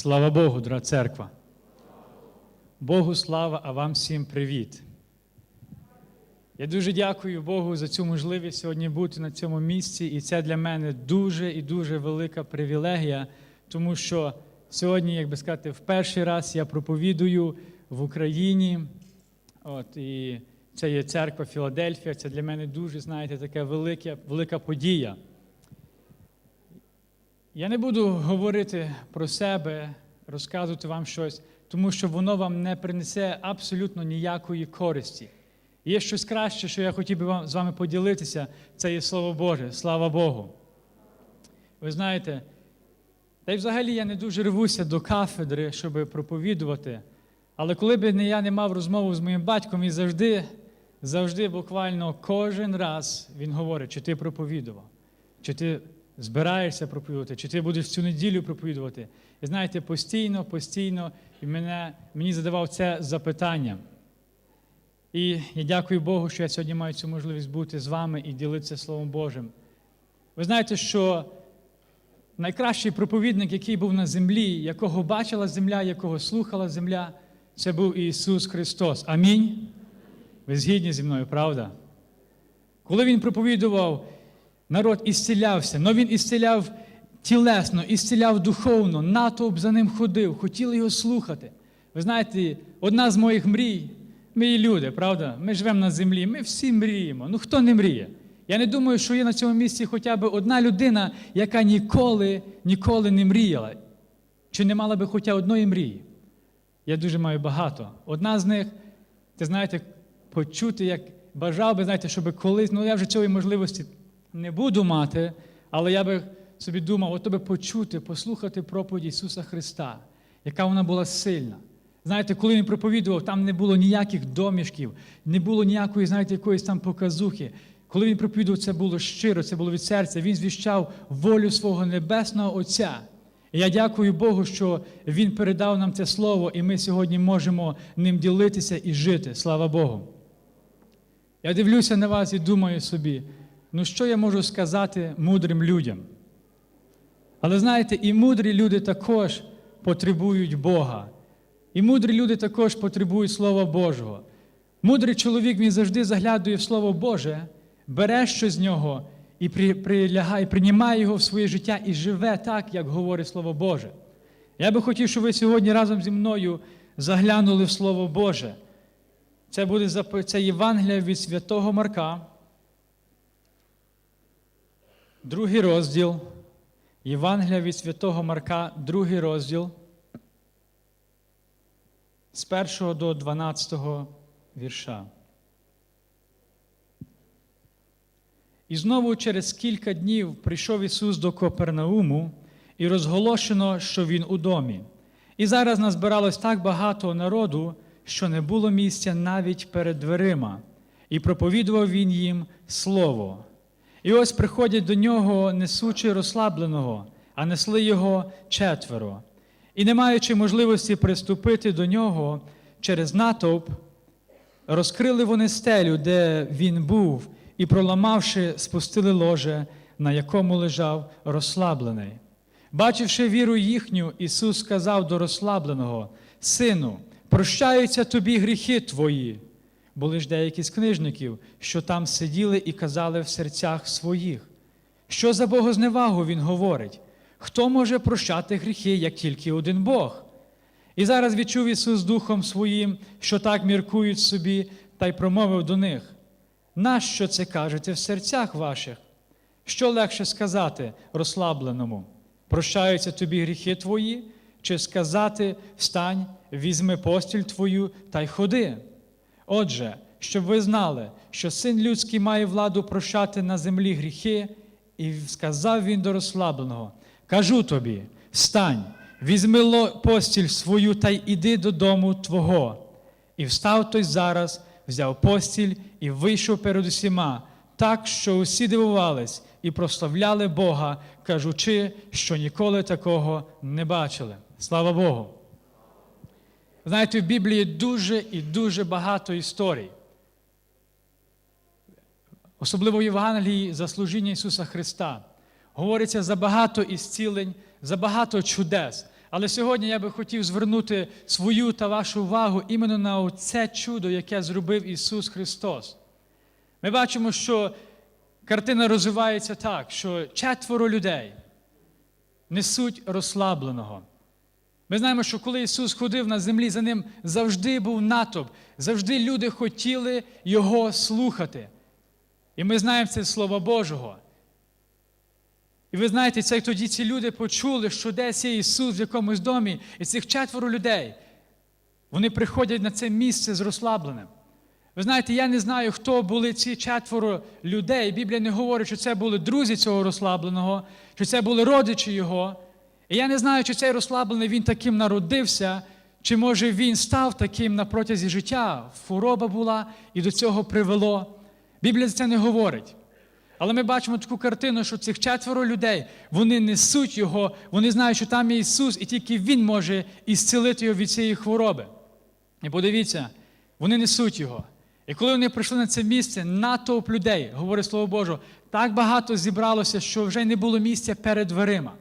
Слава Богу, дорога церква. Богу слава, а вам всім привіт. Я дуже дякую Богу за цю можливість сьогодні бути на цьому місці, і це для мене дуже і дуже велика привілегія, тому що сьогодні, як би сказати, в перший раз я проповідую в Україні. От, і це є церква Філадельфія. Це для мене дуже, знаєте, така велика, велика подія. Я не буду говорити про себе, розказувати вам щось, тому що воно вам не принесе абсолютно ніякої користі. Є щось краще, що я хотів би вам, з вами поділитися, це є Слово Боже, слава Богу. Ви знаєте, та й взагалі я не дуже рвуся до кафедри, щоб проповідувати. Але коли б я не мав розмову з моїм батьком, і завжди, завжди, буквально кожен раз він говорить, чи ти проповідував, чи ти збираєшся проповідувати, чи ти будеш цю неділю проповідувати. І знаєте, постійно, постійно і мене, мені задавав це запитання. І я дякую Богу, що я сьогодні маю цю можливість бути з вами і ділитися Словом Божим. Ви знаєте, що найкращий проповідник, який був на землі, якого бачила земля, якого слухала земля, це був Ісус Христос. Амінь. Ви згідні зі мною, правда? Коли Він проповідував, народ ісцілявся, але він ісціляв тілесно, ісціляв духовно, натовп за ним ходив, хотіли його слухати. Ви знаєте, одна з моїх мрій, ми є люди, правда? Ми живемо на землі, ми всі мріємо. Ну хто не мріє? Я не думаю, що є на цьому місці хоча б одна людина, яка ніколи, ніколи не мріяла, чи не мала би хоча одної мрії. Я дуже маю багато. Одна з них, ти знаєте, почути, як бажав би, знаєте, щоб колись, ну я вже цієї можливості не буду мати, але я би собі думав, от би почути, послухати проповідь Ісуса Христа, яка вона була сильна. Знаєте, коли він проповідував, там не було ніяких домішків, не було ніякої, знаєте, якоїсь там показухи. Коли він проповідував, це було щиро, це було від серця. Він звіщав волю свого небесного Отця. І я дякую Богу, що Він передав нам це слово, і ми сьогодні можемо ним ділитися і жити. Слава Богу. Я дивлюся на вас і думаю собі, ну що я можу сказати мудрим людям? Але знаєте, і мудрі люди також потребують Бога. І мудрі люди також потребують Слова Божого. Мудрий чоловік він завжди заглядує в Слово Боже, бере щось з нього і прилягає, приймає його в своє життя і живе так, як говорить Слово Боже. Я би хотів, щоб ви сьогодні разом зі мною заглянули в Слово Боже. Це буде це Євангелія від Святого Марка, другий розділ. Євангелія від Святого Марка, другий розділ з 1 до 12 вірша. І знову через кілька днів прийшов Ісус до Копернауму, і розголошено, що Він у домі. І зараз назбиралось так багато народу, що не було місця навіть перед дверима, і проповідував Він їм Слово. І ось приходять до нього, несучи розслабленого, а несли його четверо. І, не маючи можливості приступити до нього через натовп, розкрили вони стелю, де він був, і, проламавши, спустили ложе, на якому лежав розслаблений. Бачивши віру їхню, Ісус сказав до розслабленого: Сину, прощаються тобі гріхи твої. Були ж деякі з книжників, що там сиділи і казали в серцях своїх. Що за богозневагу Він говорить? Хто може прощати гріхи, як тільки один Бог? І зараз відчув Ісус Духом Своїм, що так міркують собі, та й промовив до них. Нащо це кажете в серцях ваших? Що легше сказати розслабленому? Прощаються тобі гріхи твої, чи сказати встань, візьми постіль твою та й ходи? Отже, щоб ви знали, що син людський має владу прощати на землі гріхи, і сказав він до розслабленого: Кажу тобі, встань, візьми постіль свою та й іди додому твого. І встав той зараз, взяв постіль і вийшов перед усіма, так, що усі дивувались і прославляли Бога, кажучи, що ніколи такого не бачили. Слава Богу! Знаєте, в Біблії дуже і дуже багато історій. Особливо в Євангелії за служіння Ісуса Христа. Говориться за багато ісцілень, за багато чудес. Але сьогодні я би хотів звернути свою та вашу увагу іменно на це чудо, яке зробив Ісус Христос. Ми бачимо, що картина розвивається так, що четверо людей несуть розслабленого. Ми знаємо, що коли Ісус ходив на землі, за ним завжди був натовп, завжди люди хотіли Його слухати. І ми знаємо це з Слова Божого. І ви знаєте, це тоді ці люди почули, що десь є Ісус в якомусь домі, і цих четверо людей, вони приходять на це місце з розслабленим. Ви знаєте, я не знаю, хто були ці четверо людей. Біблія не говорить, що це були друзі цього розслабленого, чи це були родичі його. І я не знаю, чи цей розслаблений він таким народився, чи може він став таким на протязі життя. Хвороба була і до цього привело. Біблія це не говорить. Але ми бачимо таку картину, що цих четверо людей вони несуть його, вони знають, що там є Ісус, і тільки Він може ісцілити його від цієї хвороби. І подивіться, вони несуть його. І коли вони прийшли на це місце, натовп людей, говорить Слово Боже, так багато зібралося, що вже не було місця перед дверима.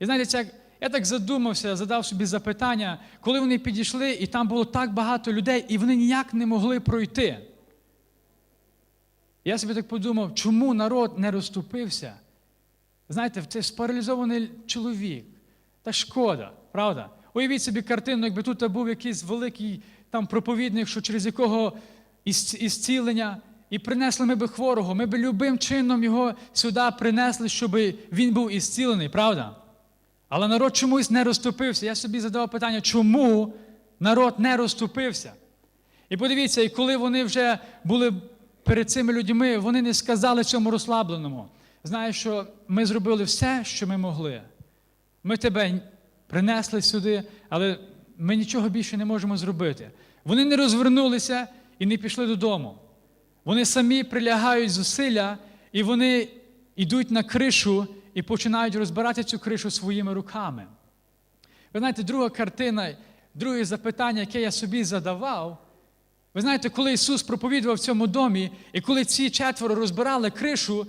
І знаєте, це, я так задумався, задав собі запитання, коли вони підійшли, і там було так багато людей, і вони ніяк не могли пройти. Я собі так подумав, чому народ не розступився? Знаєте, це спаралізований чоловік. Та шкода, правда? Уявіть собі картину, якби тут був якийсь великий там проповідник, що через якого ісцілення, і принесли ми би хворого, ми би любим чином його сюди принесли, щоб він був ісцілений, правда? Але народ чомусь не розступився. Я собі задав питання, чому народ не розступився? І подивіться, і коли вони вже були перед цими людьми, вони не сказали цьому розслабленому. Знаєш, що ми зробили все, що ми могли. Ми тебе принесли сюди, але ми нічого більше не можемо зробити. Вони не розвернулися і не пішли додому. Вони самі прилягають зусилля, і вони йдуть на кришу і починають розбирати цю кришу своїми руками. Ви знаєте, друга картина, друге запитання, яке я собі задавав. Ви знаєте, коли Ісус проповідував в цьому домі, і коли ці четверо розбирали кришу,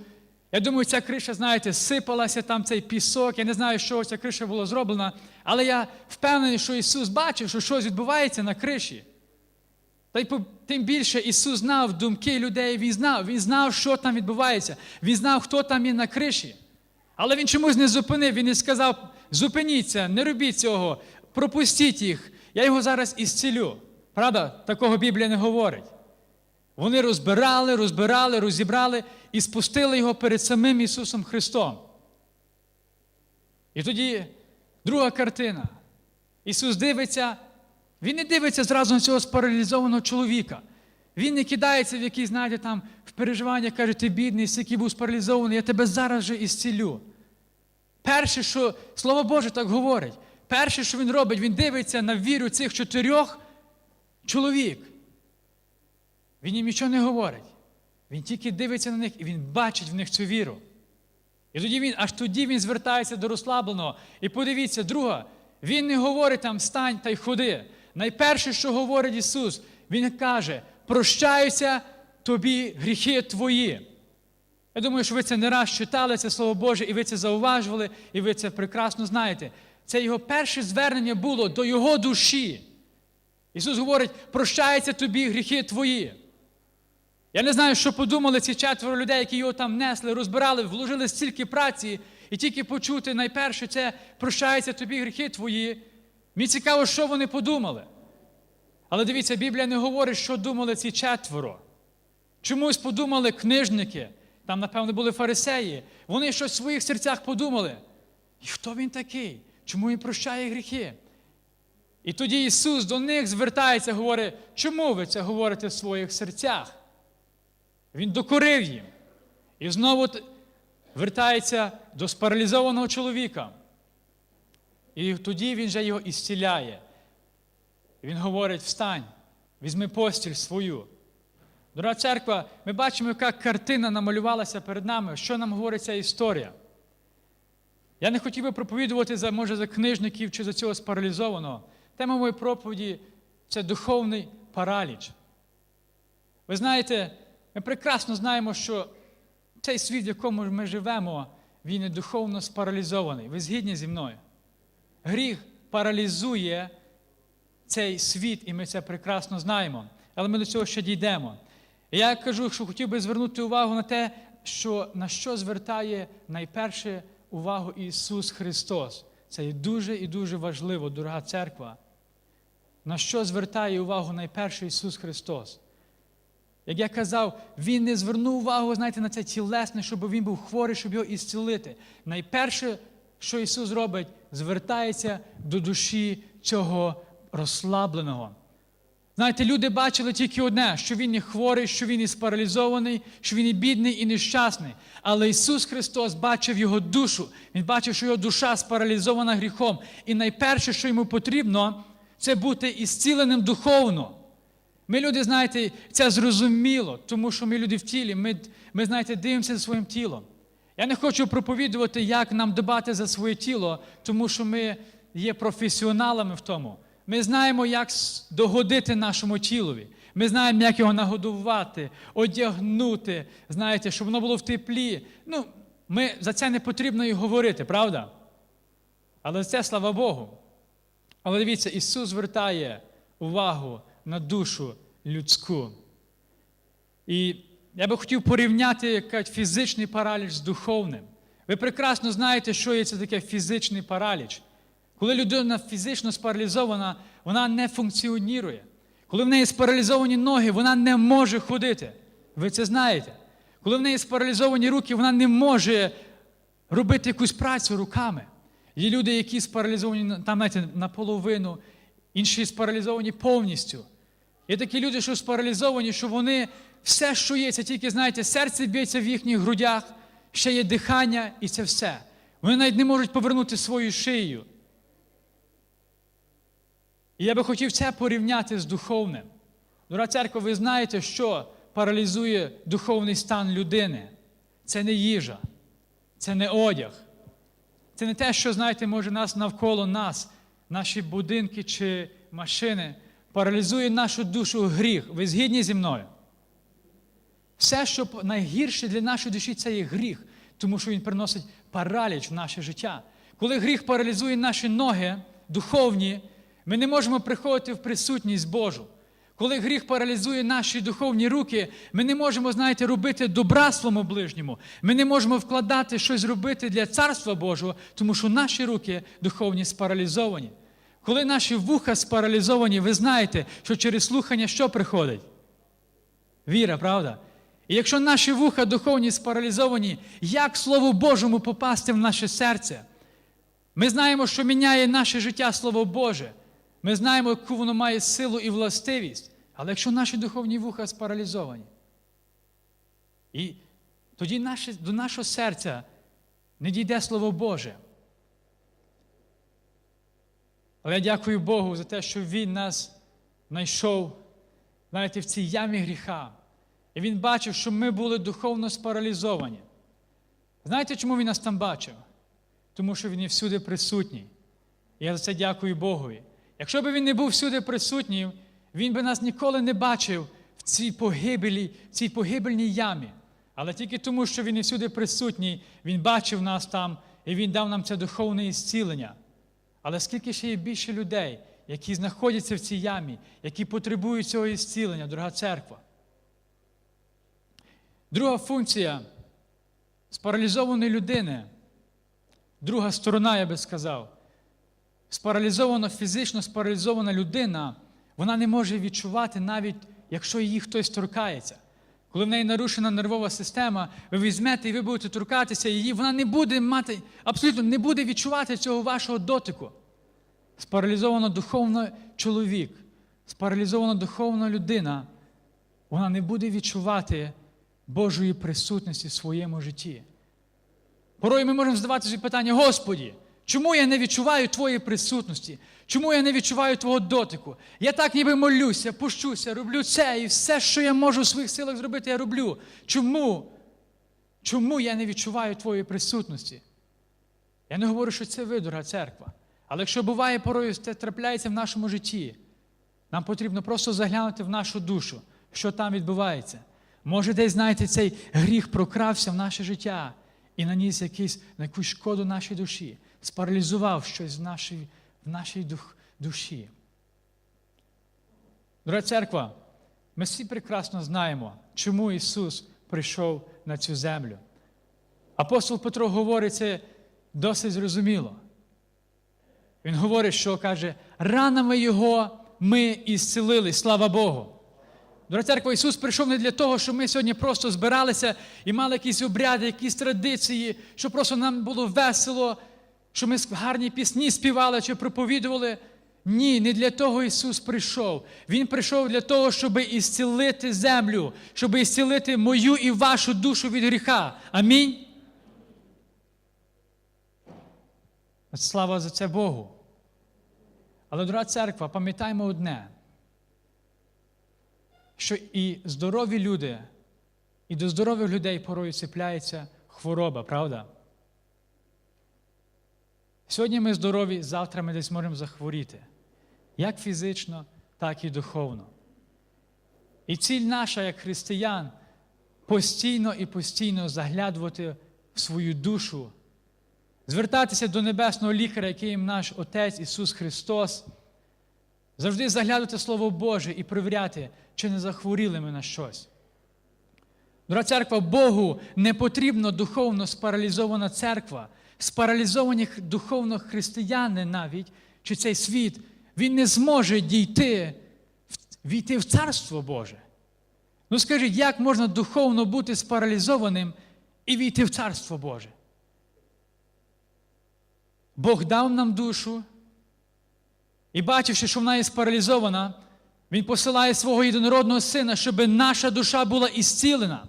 я думаю, ця криша, знаєте, сипалася там цей пісок. Я не знаю, що ця криша була зроблена, але я впевнений, що Ісус бачив, що щось відбувається на криші. Та й тим більше Ісус знав думки людей, Він знав, Він знав, що там відбувається. Він знав, хто там є на криші. Але він чомусь не зупинив, він не сказав: зупиніться, не робіть цього, пропустіть їх, я його зараз ісцілю. Правда, такого Біблія не говорить. Вони розбирали, розбирали, розібрали і спустили його перед самим Ісусом Христом. І тоді друга картина. Ісус дивиться, Він не дивиться зразу на цього спаралізованого чоловіка. Він не кидається в якісь, знаєте, там в переживання, каже, ти бідний, який був спаралізований, я тебе зараз же ісцілю. Перше, що Слово Боже так говорить, перше, що він робить, він дивиться на віру цих чотирьох чоловік. Він їм нічого не говорить. Він тільки дивиться на них і він бачить в них цю віру. І тоді він, аж тоді він звертається до розслабленого. І подивіться, друга, він не говорить там стань та й ходи. Найперше, що говорить Ісус, Він каже, прощаються тобі гріхи твої. Я думаю, що ви це не раз читали, це Слово Боже, і ви це зауважували, і ви це прекрасно знаєте. Це його перше звернення було до Його душі. Ісус говорить, прощаються тобі гріхи твої. Я не знаю, що подумали ці четверо людей, які його там несли, розбирали, вложили стільки праці, і тільки почути найперше це прощаються тобі гріхи твої. Мені цікаво, що вони подумали. Але дивіться, Біблія не говорить, що думали ці четверо. Чомусь подумали книжники, там, напевно, були фарисеї. Вони щось в своїх серцях подумали. І хто він такий? Чому він прощає гріхи? І тоді Ісус до них звертається, говорить, чому ви це говорите в своїх серцях? Він докорив їм. І знову вертається до спаралізованого чоловіка. І тоді він же його ісціляє. Він говорить: встань, візьми постіль свою. Дорога церква, ми бачимо, яка картина намалювалася перед нами, що нам говорить ця історія. Я не хотів би проповідувати за, може, за книжників чи за цього спаралізованого. Тема моєї проповіді це духовний параліч. Ви знаєте, ми прекрасно знаємо, що цей світ, в якому ми живемо, він є духовно спаралізований. Ви згідні зі мною? Гріх паралізує цей світ, і ми це прекрасно знаємо. Але ми до цього ще дійдемо. Я кажу, що хотів би звернути увагу на те, що на що звертає найперше увагу Ісус Христос. Це є дуже і дуже важливо, дорога церква. На що звертає увагу найперше Ісус Христос? Як я казав, Він не звернув увагу, знаєте, на це тілесне, щоб він був хворий, щоб його ісцілити. Найперше, що Ісус робить, звертається до душі цього розслабленого. Знаєте, люди бачили тільки одне, що він є хворий, що він є спаралізований, що він є бідний і нещасний. Але Ісус Христос бачив його душу. Він бачив, що його душа спаралізована гріхом. І найперше, що йому потрібно, це бути ісціленим духовно. Ми люди, знаєте, це зрозуміло, тому що ми люди в тілі, ми, ми знаєте, дивимося за своїм тілом. Я не хочу проповідувати, як нам дбати за своє тіло, тому що ми є професіоналами в тому. Ми знаємо, як догодити нашому тілові. Ми знаємо, як його нагодувати, одягнути, знаєте, щоб воно було в теплі. Ну, ми за це не потрібно і говорити, правда? Але це слава Богу. Але дивіться, Ісус звертає увагу на душу людську. І я би хотів порівняти як фізичний параліч з духовним. Ви прекрасно знаєте, що є це таке фізичний параліч. Коли людина фізично спаралізована, вона не функціонує. Коли в неї спаралізовані ноги, вона не може ходити. Ви це знаєте. Коли в неї спаралізовані руки, вона не може робити якусь працю руками. Є люди, які спаралізовані там, знаєте, наполовину, інші спаралізовані повністю. Є такі люди, що спаралізовані, що вони все, що є, це тільки, знаєте, серце б'ється в їхніх грудях, ще є дихання, і це все. Вони навіть не можуть повернути свою шию. І я би хотів це порівняти з духовним. Дорога церква, ви знаєте, що паралізує духовний стан людини. Це не їжа, це не одяг. Це не те, що, знаєте, може нас навколо нас, наші будинки чи машини, паралізує нашу душу гріх. Ви згідні зі мною? Все, що найгірше для нашої душі, це є гріх, тому що він приносить параліч в наше життя. Коли гріх паралізує наші ноги духовні, ми не можемо приходити в присутність Божу. Коли гріх паралізує наші духовні руки, ми не можемо, знаєте, робити добра своєму ближньому. Ми не можемо вкладати щось робити для Царства Божого, тому що наші руки духовні спаралізовані. Коли наші вуха спаралізовані, ви знаєте, що через слухання що приходить? Віра, правда? І якщо наші вуха духовні спаралізовані, як Слову Божому попасти в наше серце? Ми знаємо, що міняє наше життя Слово Боже. Ми знаємо, яку воно має силу і властивість. Але якщо наші духовні вуха спаралізовані, і тоді наше, до нашого серця не дійде Слово Боже. Але я дякую Богу за те, що Він нас знайшов, знаєте, в цій ямі гріха. І Він бачив, що ми були духовно спаралізовані. Знаєте, чому Він нас там бачив? Тому що Він є всюди присутній. І я за це дякую Богові. Якщо б він не був всюди присутній, він би нас ніколи не бачив в цій погибелі, в цій погибельній ямі. Але тільки тому, що він і всюди присутній, він бачив нас там і він дав нам це духовне ісцілення. Але скільки ще є більше людей, які знаходяться в цій ямі, які потребують цього ісцілення, дорога церква? Друга функція спаралізованої людини, друга сторона, я би сказав, спаралізована, фізично спаралізована людина, вона не може відчувати навіть, якщо її хтось торкається. Коли в неї нарушена нервова система, ви візьмете і ви будете торкатися її, вона не буде мати, абсолютно не буде відчувати цього вашого дотику. Спаралізовано духовно чоловік, спаралізована духовна людина, вона не буде відчувати Божої присутності в своєму житті. Порой ми можемо задавати собі питання, Господі, чому я не відчуваю Твоєї присутності? Чому я не відчуваю Твого дотику? Я так ніби молюся, пущуся, роблю це і все, що я можу в своїх силах зробити, я роблю. Чому? Чому я не відчуваю Твоєї присутності? Я не говорю, що це видорога церква. Але якщо буває порою, це трапляється в нашому житті, нам потрібно просто заглянути в нашу душу, що там відбувається. Може, десь, знаєте, цей гріх прокрався в наше життя і наніс якийсь, на якусь шкоду нашій душі. спаралізував щось в нашій, в нашій дух, душі. Дорога церква, ми всі прекрасно знаємо, чому Ісус прийшов на цю землю. Апостол Петро говорить це досить зрозуміло. Він говорить, що каже, ранами Його ми ісцілили, слава Богу. Дорога церква, Ісус прийшов не для того, щоб ми сьогодні просто збиралися і мали якісь обряди, якісь традиції, щоб просто нам було весело, щоб ми гарні пісні співали чи проповідували. Ні, не для того Ісус прийшов. Він прийшов для того, щоб ісцілити землю, щоб ісцілити мою і вашу душу від гріха. Амінь. Слава за це Богу. Але, дорога церква, пам'ятаймо одне, що і здорові люди, і до здорових людей порою цепляється хвороба, правда? Сьогодні ми здорові, завтра ми десь можемо захворіти. Як фізично, так і духовно. І ціль наша, як християн, постійно і постійно заглядувати в свою душу, звертатися до небесного лікаря, який є наш Отець Ісус Христос, завжди заглядати Слово Боже і перевіряти, чи не захворіли ми на щось. Дорога церква, Богу не потрібно духовно спаралізована церква, спаралізовані духовно християни навіть, чи цей світ, він не зможе дійти, війти в Царство Боже. Ну скажіть, як можна духовно бути спаралізованим і війти в Царство Боже? Бог дав нам душу, і бачивши, що вона є спаралізована, Він посилає свого єдинородного сина, щоб наша душа була ісцілена.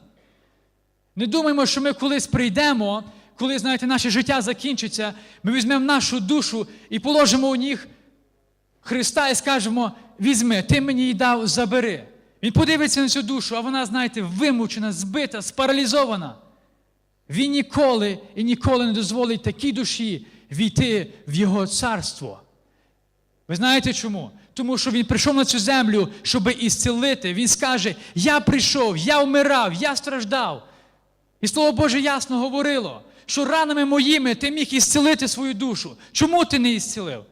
Не думаємо, що ми колись прийдемо, коли, знаєте, наше життя закінчиться, ми візьмемо нашу душу і положимо у них Христа і скажемо: візьми, ти мені її дав, забери. Він подивиться на цю душу, а вона, знаєте, вимучена, збита, спаралізована. Він ніколи і ніколи не дозволить такій душі війти в Його царство. Ви знаєте чому? Тому що Він прийшов на цю землю, щоб ісцілити. Він скаже: Я прийшов, я вмирав, я страждав. І Слово Боже ясно говорило, що ранами моїми ти міг ісцілити свою душу. Чому ти не ісцілив?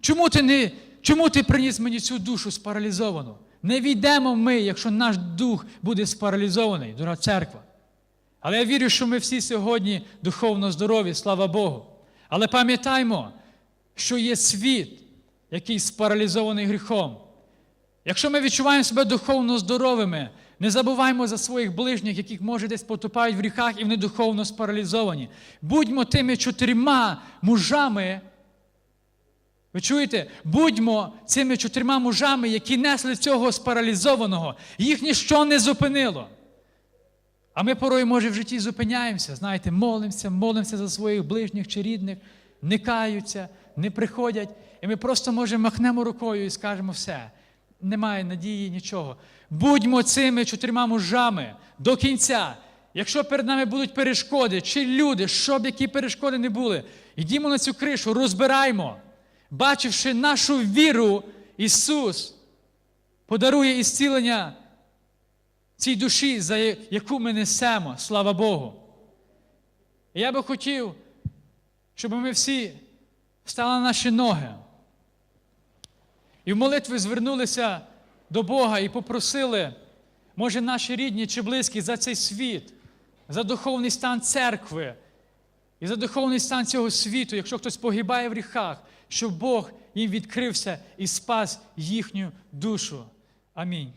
Чому ти не, чому ти приніс мені цю душу спаралізовану? Не війдемо ми, якщо наш дух буде спаралізований, дорога церква. Але я вірю, що ми всі сьогодні духовно здорові, слава Богу. Але пам'ятаймо, що є світ, який спаралізований гріхом. Якщо ми відчуваємо себе духовно здоровими, не забуваймо за своїх ближніх, яких може десь потопають в гріхах, і вони духовно спаралізовані. Будьмо тими чотирма мужами. Ви чуєте? Будьмо цими чотирма мужами, які несли цього спаралізованого. Їх ніщо не зупинило. А ми порою, може, в житті зупиняємося, знаєте, молимося, молимося за своїх ближніх чи рідних, не каються, не приходять. І ми просто, може, махнемо рукою і скажемо все. Немає надії, нічого. Будьмо цими чотирма мужами до кінця. Якщо перед нами будуть перешкоди, чи люди, щоб які перешкоди не були, йдімо на цю кришу, розбираймо. Бачивши нашу віру, Ісус подарує ісцілення цій душі, за яку ми несемо, слава Богу. Я би хотів, щоб ми всі стали на наші ноги і в молитві звернулися до Бога і попросили, може, наші рідні чи близькі за цей світ, за духовний стан церкви і за духовний стан цього світу, якщо хтось погибає в гріхах, щоб Бог їм відкрився і спас їхню душу. Амінь.